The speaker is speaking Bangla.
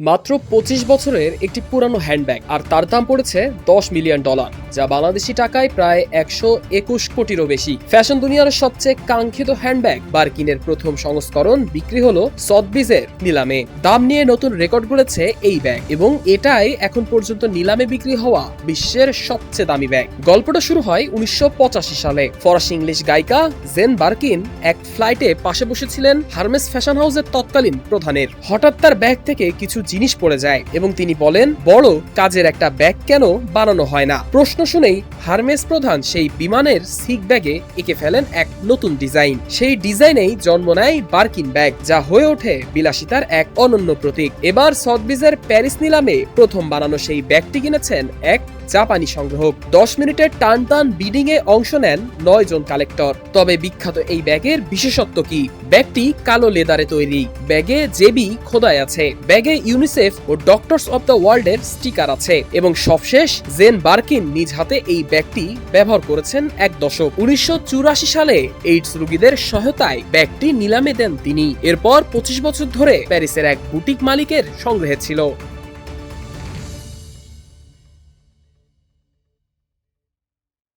মাত্র পঁচিশ বছরের একটি পুরানো হ্যান্ডব্যাগ আর তার দাম পড়েছে দশ মিলিয়ন ডলার যা বাংলাদেশি টাকায় প্রায় একশো একুশ কোটিরও বেশি। ফ্যাশন দুনিয়ার সবচেয়ে কাঙ্ক্ষিত হ্যান্ডব্যাগ। বার্কিনের প্রথম সংস্করণ বিক্রি হলো সদবিজের নিলামে। দাম নিয়ে নতুন রেকর্ড গড়েছে এই ব্যাগ এবং এটাই এখন পর্যন্ত নিলামে বিক্রি হওয়া বিশ্বের সবচেয়ে দামি ব্যাগ। গল্পটা শুরু হয় উনিশশো পঁচাশি সালে। ফরাসি ইংলিশ গায়িকা জেন বার্কিন এক ফ্লাইটে পাশে বসেছিলেন হার্মেস ফ্যাশন হাউসের তৎকালীন প্রধানের। হঠাৎ তার ব্যাগ থেকে কিছু জিনিস পড়ে যায় এবং তিনি বলেন, বড় কাজের একটা ব্যাগ কেন বানানো হয় না? প্রশ্ন শুনেই হার্মেস প্রধান সেই বিমানের সিক ব্যাগে এঁকে ফেলেন এক নতুন ডিজাইন। সেই ডিজাইনেই জন্ম নেয় বার্কিন ব্যাগ, যা হয়ে ওঠে বিলাসিতার এক অনন্য প্রতীক। এবার সদবিজের প্যারিস নিলামে প্রথম বানানো সেই ব্যাগটি কিনেছেন এক জাপানি সংগ্রাহক দশ মিনিটের টান টান বিডিং এ অংশ নেন নয় জন কালেক্টর। তবে বিখ্যাত এই ব্যাগের বিশেষত্ব কি? ব্যাগটি কালো লেদারে তৈরি। ব্যাগে জেবি খোদাই আছে। ব্যাগে ইউনিসেফ ও ডক্টরস অব দ্য ওয়ার্ল্ড এর স্টিকার আছে এবং সবশেষ জেন বার্কিন নিজ হাতে এই ব্যাগটি ব্যবহার করেছেন এক দশক। উনিশশো চুরাশি সালে এইডস রোগীদের সহায়তায় ব্যাগটি নিলামে দেন তিনি। এরপর পঁচিশ বছর ধরে প্যারিসের এক বুটিক মালিকের সংগ্রহে ছিল।